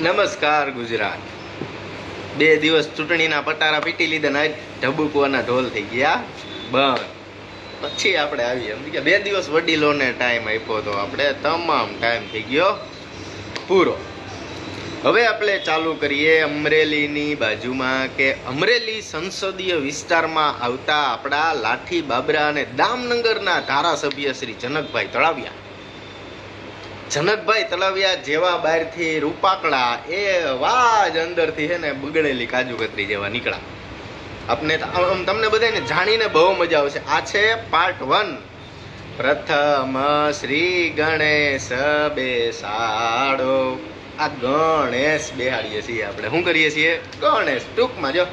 નમસ્કાર ગુજરાત. બે દિવસ ચૂંટણીના પટારા પીટી લીધા ને ઢબુકવાના ઢોલ થઈ ગયા. બંધ પછી આપણે આવીએ. કે બે દિવસ વડીલોને ટાઈમ આપ્યો તો આપણે તમામ ટાઈમ થઈ ગયો. પૂરો. હવે આપણે ચાલુ કરીએ અમરેલીની બાજુમાં કે અમરેલી સંસદીય વિસ્તારમાં આવતા આપણા લાઠી બાબરા અને દામનગરના ધારાસભ્ય શ્રી જનકભાઈ તળાવિયા. જનકભાઈ તલાવિયા જેવા બહારથી રૂપાકડા એ વાજ અંદરથી છે ને બગડેલી કાજુ કતરી જેવા નીકળ્યા. આપને તમને બધાને જાણીને બહુ મજા આવશે. આ છે પાર્ટ વન પ્રથમ શ્રી ગણેશ બેસાડો. આ ગણેશ બેહાડીએ છીએ આપણે. શું કરીએ છીએ? ગણેશ ટૂંકમાં જો.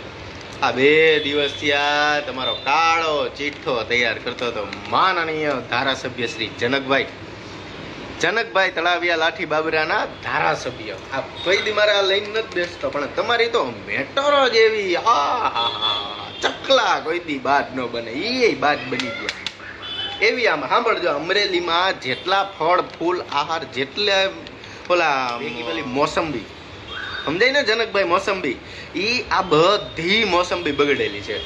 આ બે દિવસ થયા. તમારો કાળો ચિઠ્ઠો તૈયાર કરતો હતો માનનીય ધારાસભ્ય શ્રી જનકભાઈ. જનકભાઈ તળાવિયા લાઠી બાબરાના ધારાસભ્ય. આ કોઈ દી મારે આ લઈને નથી બેસતો પણ તમારી તો મેટરો જેવી આ હા હા ચકલા કોઈ દી બાદ ન બને એ બાદ બની ગયા. એવી આમ સાંભળજો અમરેલીમાં જેટલા ફળ ફૂલ આહાર જેટલા ઓલા પેલી મોસંબી. સમજાય ને જનકભાઈ મોસંબી? એ આ બધી મોસંબી બગડેલી છે.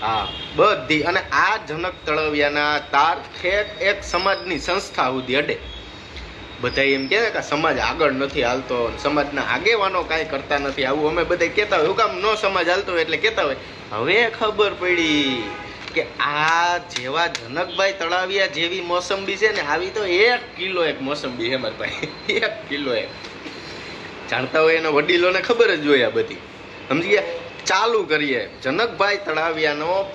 હા બધી. અને આ જનક તળવિયાના તાર ઠેક એક સમાજની સંસ્થા સુધી અડે. બધા એમ કહે કે સમાજ આગળ નથી હાલતો, સમાજના આગેવાનો કાંઈ કરતા નથી. આવું અમે બધા કહેતા હોય. કામ નો સમાજ હાલતો હોય એટલે કહેતા હોય. હવે ખબર પડી કે આ જેવા જનકભાઈ તળાવિયા જેવી મોસંબી છે ને, આવી તો એક કિલો એક મોસંબી છે મારા ભાઈ. એક કિલો એક. જાણતા હોય એના વડીલોને ખબર જ હોય આ બધી. સમજી ગયા? ચાલુ કરીએ. જનકભાઈ તળાવિયાનો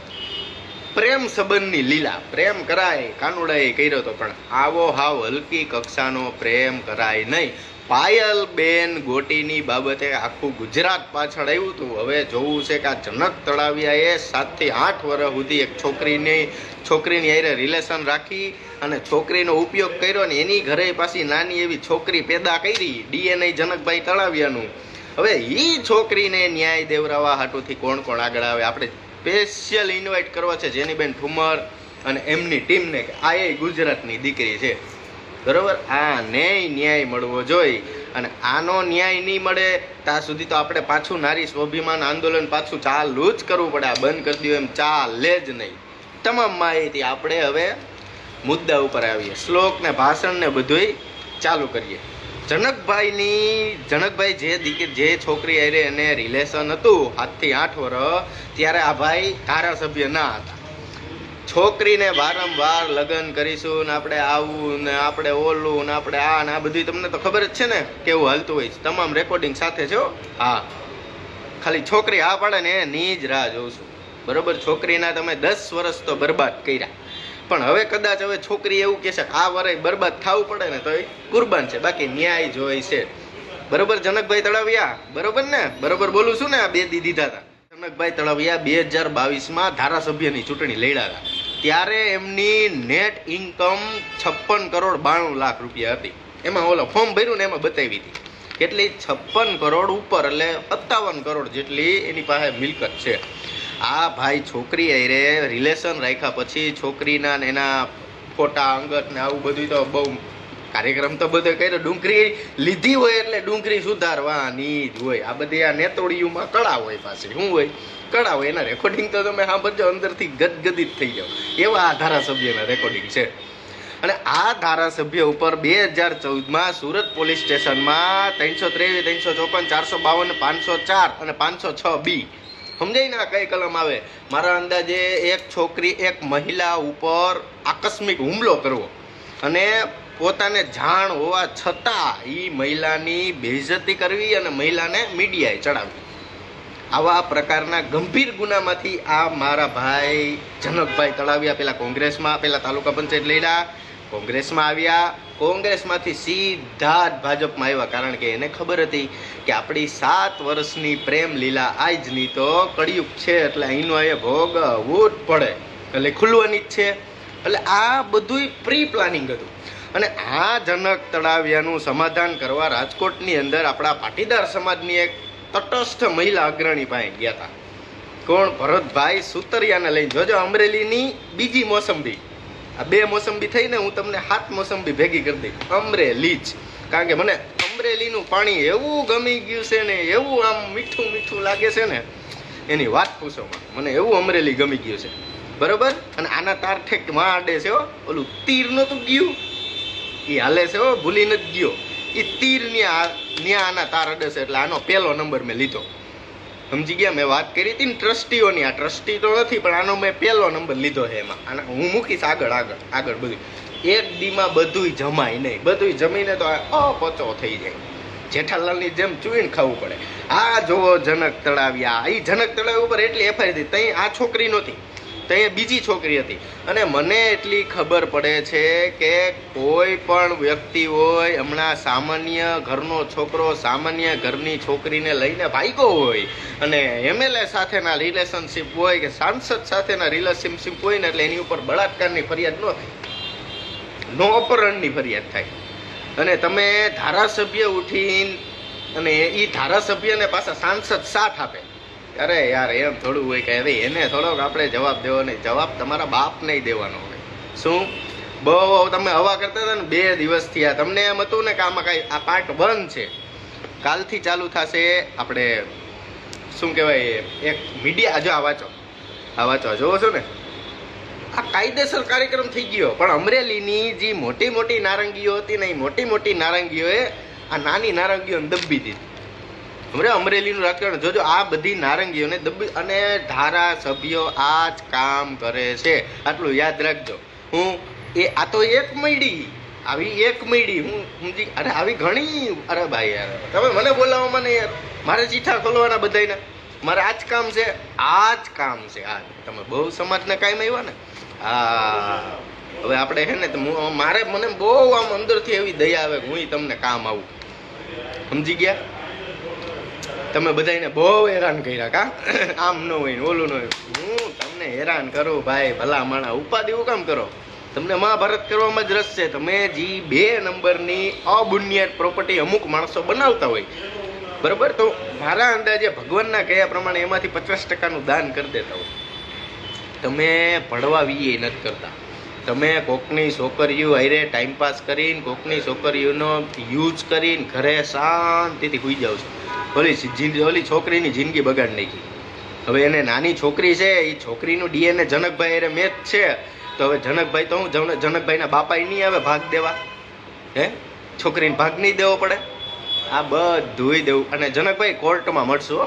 પ્રેમ સંબંધની લીલા. પ્રેમ કરાય, કાનુડાએ કર્યો તો પણ આવો હાવ હલકી કક્ષાનો પ્રેમ કરાય નહીં. પાયલ બેન ગોટીની બાબતે આખું ગુજરાત પાછળ આવ્યું હતું હવે જોવું છે કે આ જનક તળાવિયાએ સાતથી આઠ વર્ષ સુધી એક છોકરીની છોકરીની હારે રિલેશન રાખી અને છોકરીનો ઉપયોગ કર્યો ને એની ઘરે પાછી નાની એવી છોકરી પેદા કરી, ડીએનએ જનકભાઈ તળાવિયાનું. હવે ઈ છોકરીને ન્યાય દેવરાવા હાટુથી કોણ કોણ આગળ આવે? આપણે સ્પેશિયલ ઇન્વાઇટ કરવા છે જેનીબેન ઠુમર અને એમની ટીમને કે આ એ ગુજરાતની દીકરી છે. બરોબર? આ ન્યાય ન્યાય મળવો જોઈએ અને આનો ન્યાય નહીં મળે, ત્યાં સુધી તો આપણે પાછું નારી સ્વાભિમાન આંદોલન પાછું ચાલુ જ કરવું પડે. આ બંધ કરી દઉં એમ ચાલે જ નહીં. તમામ માહિતી આપણે હવે મુદ્દા ઉપર આવીએ. શ્લોક ને ભાષણ ને બધુંય ચાલુ કરીએ. જનકભાઈની, જનકભાઈ જે દીકરી જે છોકરી હારે એને રિલેશન હતું સાતથી આઠ વર્ષ ત્યારે આ ભાઈ ધારાસભ્ય ના હતા. છોકરીને વારંવાર લગ્ન કરીશું ને આપણે આવું ને આપણે ઓલું ને આપણે આ ને આ બધું તમને તો ખબર જ છે ને કેવું હાલતું હોય છે. તમામ રેકોર્ડિંગ સાથે છો હા? ખાલી છોકરી હા પાડે ને એની જ રાહ જોઉં છું બરોબર? છોકરીના તમે દસ વર્ષ તો બરબાદ કર્યા. પણ હવે કદાચ હવે છોકરી એવું કહેશે આ વરે બરબાદ થવું પડે ને તો એ કુરબાન છે. બાકી ન્યાય જોઈ છે. બરોબર જનકભાઈ તળાવિયા? બરોબર ને? બરોબર બોલું છું ને આ બે દી દીધા હતા. જનકભાઈ તળાવિયા બે હજાર બાવીસમાં ધારાસભ્યની ચૂંટણી લડ્યા હતા. ત્યારે એમની નેટ ઇન્કમ છપ્પન કરોડ બાણું લાખ રૂપિયા હતી. એમાં ઓલા ફોર્મ ભર્યું ને એમાં બતાવી હતી. કેટલી? છપ્પન કરોડ ઉપર, એટલે સત્તાવન કરોડ જેટલી એની પાસે મિલકત છે. આ ભાઈ છોકરી અરે રિલેશન રાખ્યા પછી છોકરીના ને એના ફોટા, અંગત ને આવું બધું તો બહુ કાર્યક્રમ તો બધો કર્યો. ડુંગળી લીધી હોય એટલે ડુંગળી સુધારવાની જ હોય. આ બધી આ નેતોડીયુમાં કળા હોય પાછી. શું હોય? કળા હોય. એના રેકોર્ડિંગ તો તમે સાંભળજો, અંદરથી ગદગદિત થઈ જાઓ. એવા આ ધારાસભ્યના રેકોર્ડિંગ છે. અને આ ધારાસભ્ય ઉપર બે હજાર ચૌદમાં સુરત પોલીસ સ્ટેશનમાં ત્રણસો ત્રેવીસ, ત્રણસો ચોપન, ચારસો બાવન, પાંચસો ચાર અને પાંચસો છ બી સમજાય ને આ કઈ કલમ આવે? મારા અંદાજે એક છોકરી, એક મહિલા ઉપર આકસ્મિક હુમલો કરવો અને પોતાને જાણ હોવા છતાં એ મહિલાની બેઇજ્જતી કરવી અને મહિલાને મીડિયાએ ચડાવવી. આવા પ્રકારના ગંભીર ગુનામાંથી આ મારા ભાઈ જનકભાઈ તળાવ્યા, પેલા કોંગ્રેસમાં, પેલા તાલુકા પંચાયત લડ્યા કોંગ્રેસમાં આવ્યા. કોંગ્રેસમાંથી સીધા જ ભાજપમાં આવ્યા. કારણ કે એને ખબર હતી કે આપણી સાત વર્ષની પ્રેમ લીલા આજની તો કળિયુગ છે, એટલે અહીંનો એ ભોગવવું જ પડે. એટલે ખુલવાની જ છે. એટલે આ બધુંય પ્રી પ્લાનિંગ હતું. અને આ જનક તળાવિયાનું સમાધાન કરવા રાજકોટની અંદર આપણા પાટીદાર સમાજની એક તટસ્થ મહિલા અગ્રણી પાસે ગયા હતા. કોણ? ભરતભાઈ સુતરિયાને લઈને. જોજો અમરેલીની બીજી મોસંબી. આ બે મોસંબી થઈને હું તમને સાત મોસંબી ભેગી કરી દઈ અમરેલી જ કારણ કે મને અમરેલીનું પાણી એવું ગમી ગયું છે ને, એવું આમ મીઠું મીઠું લાગે છે ને, એની વાત પૂછો મને. એવું અમરેલી ગમી ગયું છે. બરોબર? અને આના તાર ઠેકમાં આડે છે હો. ઓલું તીર નતું ગયું? એ હાલે છે હો, ભૂલી નથી ગયો. એ તીર ન્યા ન્યા આના તાર અડે છે, એટલે આનો પહેલો નંબર મેં લીધો. સમજી ગયા? મેં વાત કરી હતી ને ટ્રસ્ટીઓની. આ ટ્રસ્ટી તો નથી, પણ આનો મેં પહેલો નંબર લીધો છે એમાં. આના હું મૂકીશ આગળ આગળ આગળ બધું. એક દીમાં બધુંય જમાય નહીં. બધુંય જમીને તો અપચો થઈ જાય. જેઠાલાલની જેમ ચૂઈને ખાવું પડે. આ જોવો જનક તળાવ્યા. એ જનક તળાવ ઉપર એટલી એફઆઈઆર હતી. તઈ આ છોકરી નહોતી. ત્યાં બીજી છોકરી હતી. અને મને એટલી ખબર પડે છે કે કોઈ પણ વ્યક્તિ હોય, હમણાં સામાન્ય ઘરનો છોકરો, સામાન્ય ઘરની છોકરીને લઈને ભાગ્યો હોય અને એમએલએ સાથેના રિલેશનશિપ હોય કે સાંસદ સાથેના રિલેશનશિપ હોય ને એટલે એની ઉપર બળાત્કારની ફરિયાદ ન નો અપહરણની ફરિયાદ થાય. અને તમે ધારાસભ્ય ઉઠીને અને એ ધારાસભ્યને પાછા સાંસદ સાથ આપે. અરે યાર, એમ થોડું હોય કે હવે એને થોડોક આપણે જવાબ દેવો નહીં. જવાબ તમારા બાપને દેવાનો હોય. શું? બહુ તમે હવા કરતા હતા ને, બે દિવસથી આ તમને એમ હતું ને કે આમાં કાંઈ આ પાર્ટ વન છે. કાલથી ચાલુ થશે આપણે, શું કહેવાય, એક મીડિયા જો, આ વાંચો. આ વાંચો જોવો છો ને? આ કાયદેસર કાર્યક્રમ થઈ ગયો. પણ અમરેલીની જે મોટી મોટી નારંગીઓ હતી ને, એ મોટી મોટી નારંગીઓએ આ નાની નારંગીઓને દબી દીધી. હમણાં અમરેલીનું રાજકારણ જોજો, આ બધી નારંગીઓને દબી અને ધારાસભ્યો આ જ કામ કરે છે. આટલું યાદ રાખજો. હું એ, આ તો એક મૈડી, આવી એક મૈડી, હું સમજી અરે આવી ઘણી, અરે ભાઈ યાર, તમે મને બોલાવવામાં ને યાર. મારે ચીઠા ખોલવાના બધાને મારે આ જ કામ છે, આ જ કામ છે. આ, તમે બહુ સમાજને કાયમ આવ્યા ને. હા, હવે આપણે છે ને હું- મારે મને બહુ આમ અંદરથી એવી દયા આવે હું તમને કામ આવું. સમજી ગયા? તમે બધાને બહુ હેરાન કર્યા કા? આમ ન હોય ઓલું ન હું તમને હેરાન કરું ભાઈ, ભલા માણા, ઉપાધિ હું કામ કરો? તમને મહાભારત કરવામાં જ રસ છે. તમે જે બે નંબરની અબુનિયાદ પ્રોપર્ટી અમુક માણસો બનાવતા હોય. બરોબર? તો મારા અંદાજે ભગવાનના કયા પ્રમાણે એમાંથી પચાસ ટકાનું દાન કરી દેતા હોય. તમે ભણવા વીએ નથી કરતા. તમે કોકની છોકરીઓ હારે ટાઈમ પાસ કરીને, કોકની છોકરીઓનો યુઝ કરીને ઘરે શાંતિથી સુઈ જાઓ છો. ઓલી ઓલી છોકરીની જિંદગી બગાડ નાખી. હવે એને નાની છોકરી છે એ છોકરીનું ડીએનએ જનકભાઈ અરે મેચ છે. તો હવે જનકભાઈ તો હું, જન- જનકભાઈના બાપા નહીં આવે ભાગ દેવા? હે? છોકરીને ભાગ નહીં દેવો પડે? આ બધું દેવું. અને જનકભાઈ કોર્ટમાં મળશું.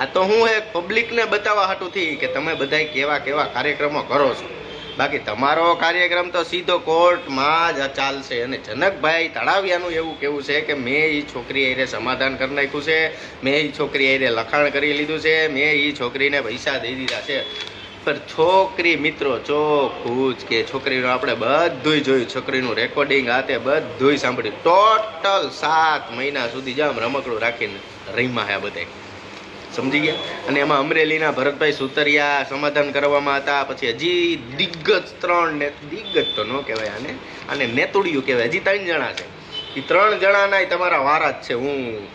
આ તો હું એક પબ્લિકને બતાવવા હાટુથી કે તમે બધા કેવા કેવા કાર્યક્રમો કરો છો. બાકી તમારો કાર્યક્રમ તો સીધો કોર્ટમાં જ ચાલશે. અને જનકભાઈ તળાવિયાનું એવું કેવું છે કે, મેં એ છોકરી એને સમાધાન કરી નાખ્યું છે, મેં એ છોકરી એને લખાણ કરી લીધું છે, મેં એ છોકરીને પૈસા દઈ દીધા છે. પણ છોકરી મિત્રો ચોખ્ખું કે છોકરીનું આપણે બધુંય જોયું, છોકરીનું રેકોર્ડિંગ આ તે બધુંય સાંભળ્યું. ટોટલ સાત મહિના સુધી જામ રમકડું રાખીને રહીમાં હે બધે સમજી ગયા? અને એમાં અમરેલીના ભરતભાઈ સુતરિયા સમાધાન કરવામાં હતા. પછી હજી દિગ્ગજ ત્રણ ને દિગ્ગજ તો ન કહેવાય આને. આને નેતુડિયું કહેવાય. હજી ત્રણ જણા છે. એ ત્રણ જણાના તમારા વારા જ છે. હું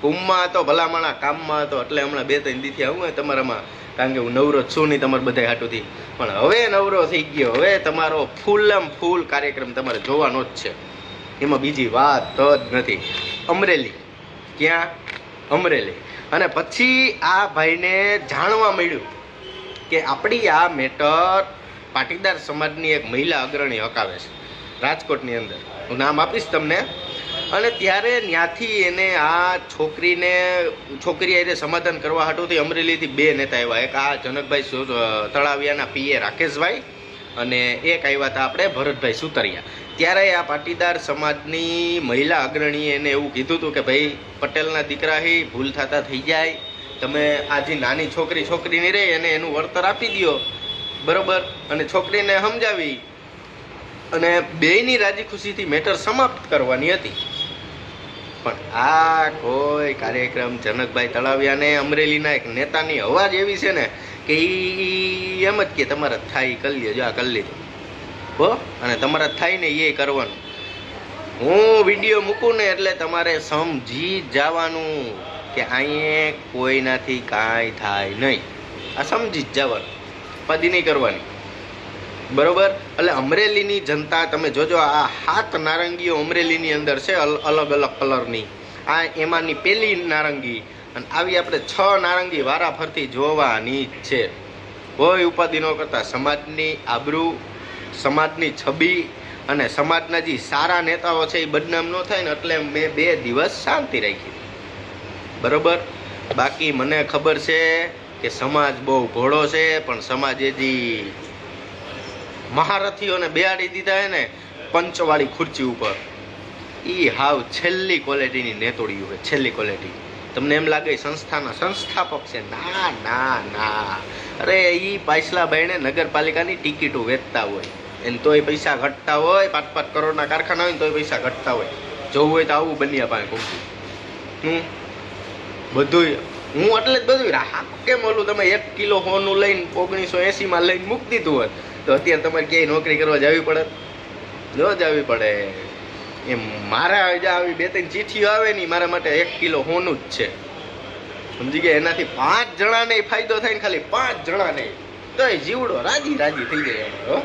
કુમમાં હતો, ભલામણા કામમાં હતો. એટલે હમણાં બે ત્રણ દીથી આવું તમારામાં. કારણ કે હું નવરો છું નહીં તમારે બધા હાટુથી. પણ હવે નવરો થઈ ગયો. હવે તમારો ફૂલમ ફૂલ કાર્યક્રમ તમારે જોવાનો જ છે. એમાં બીજી વાત જ નથી. અમરેલી. ક્યાં? અમરેલી. અને પછી આ ભાઈને જાણવા મળ્યું કે આપણી આ મેટર પાટીદાર સમાજની એક મહિલા અગ્રણી હકાવે છે, રાજકોટની અંદર. હું નામ આપીશ તમને. અને ત્યારે ત્યાંથી એને આ છોકરીને છોકરી એને સમાધાન કરવા હાટુથી અમરેલીથી બે નેતા આવ્યા. એક આ જનકભાઈ તળાવિયાના પીએ રાકેશભાઈ અને એક આવ્યા હતા આપણે ભરતભાઈ સુતરિયા. ત્યારે આ પાટીદાર સમાજની મહિલા અગ્રણીએ એને એવું કીધું હતું કે ભાઈ, પટેલના દીકરા ભૂલ થતા થઈ જાય. તમે આ જે નાની છોકરી છોકરીની રહે એને એનું વળતર આપી દ્યો. બરોબર? અને છોકરીને સમજાવી અને બેયની રાજી ખુશીથી મેટર સમાપ્ત કરવાની હતી. પણ આ કોઈ કાર્યક્રમ જનકભાઈ તળાવિયાને અમરેલીના એક નેતાની અવાજ એવી છે ને કે એ એમ જ કે તમારે થાય કરી લેજો, આ કરી લેજો. હો? અને તમારે થાય ને એ કરવાનું. હું વીડિયો મૂકું ને એટલે તમારે સમજી જવાનું કે અહીંયા કોઈનાથી કાંઈ થાય નહીં. આ સમજી જ જવાનું. પદી નહીં કરવાની. બરોબર? એટલે અમરેલીની જનતા, તમે જોજો, આ હાથ નારંગીઓ અમરેલીની અંદર છે, અલ- અલગ અલગ કલરની. આ એમાંની પેલી નારંગી. અને આવી આપણે છ નારંગી વારા ફરતી જોવાની છે. કોઈ ઉપાધિ ન કરતા. સમાજની આબરૂ, સમાજની છબી અને સમાજના જે સારા નેતાઓ છે, એ બદનામ ન થાય ને એટલે મેં બે દિવસ શાંતિ રાખી. બરોબર? બાકી મને ખબર છે કે સમાજ બહુ ભોળો છે, પણ સમાજે જે મહારથીઓને બેહાડી દીધા હે ને પંચવાળી ખુરચી ઉપર. એ હાવ છેલ્લી ક્વોલિટીની નેતોડી હોય, છેલ્લી ક્વોલિટી તમને એમ લાગે સંસ્થાના સંસ્થાપક છે? ના ના ના. અરે એ પાછલા બહેણે નગરપાલિકાની ટિકિટો વેચતા હોય. એને તોય પૈસા ઘટતા હોય પાંચ પાંચ કરોડના કારખાના હોય તોય પૈસા ઘટતા હોય. જવું હોય તો આવું બન્યા પાસે ઘૂમતું હું બધુંય, હું એટલે જ બધું રાહ કેમ ઓલું તમે એક કિલો હોનું લઈને ઓગણીસો એંસીમાં લઈને મૂકી દીધું હોત? તો અત્યારે તમારે ક્યાંય નોકરી કરવા જવી પડે? જો જવી પડે. એમ મારા આવી બે ત્રણ ચીઠીઓ આવે ને મારા માટે એક કિલો હોનું જ છે. સમજી ગયા? એનાથી પાંચ જણાને ફાયદો થાય ને ખાલી પાંચ જણાને તો એ જીવડો રાજી રાજી થઈ જાય હો.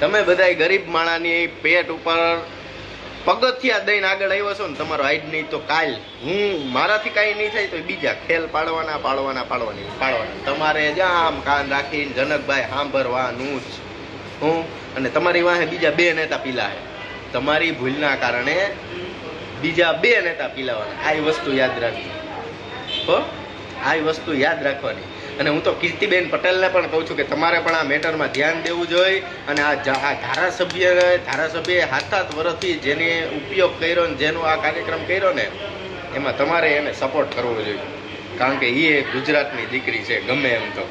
તમે બધાય ગરીબ માણાની પેટ ઉપર પગથિયા દઈને આગળ આવ્યો છો ને તમારો આજ નહીં તો કાલ હું મારાથી કાંઈ નહીં થાય તો બીજા ખેલ પાડવાના પાડવાના, પાડવાની, પાડવાના. તમારે જામ કાન રાખીને જનકભાઈ સાંભળવાનું જ. હું? અને તમારી વાહે બીજા બે નેતા પીલા છે તમારી ભૂલના કારણે બીજા બે નેતા પીલાવાના. આ વસ્તુ યાદ રાખવી હો? આ વસ્તુ યાદ રાખવાની. અને હું તો કીર્તિબેન પટેલને પણ કહું છું કે તમારે પણ આ મેટરમાં ધ્યાન દેવું જોઈએ અને આ ધારાસભ્ય ધારાસભ્યએ હાથ હાથ વર્ષથી જેને ઉપયોગ કર્યો ને જેનો આ કાર્યક્રમ કર્યો ને, એમાં તમારે એને સપોર્ટ કરવો જોઈએ. કારણ કે એ ગુજરાતની દીકરી છે, ગમે એમ તો.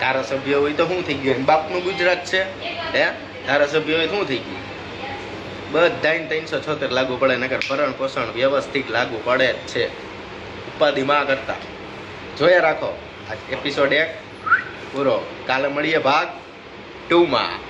ધારાસભ્ય હોય તો શું થઈ ગયું? એમ બાપનું ગુજરાત છે? હે? ધારાસભ્ય હોય શું થઈ ગયું? બધાને ત્રણસો છોતેર લાગુ પડે નગર ભરણ પોષણ વ્યવસ્થિત લાગુ પડે જ છે. ઉપાધિ માં કરતા. જોયા રાખો. એપિસોડ એક. પૂરો. કાલે મળીએ ભાગ ટુમાં.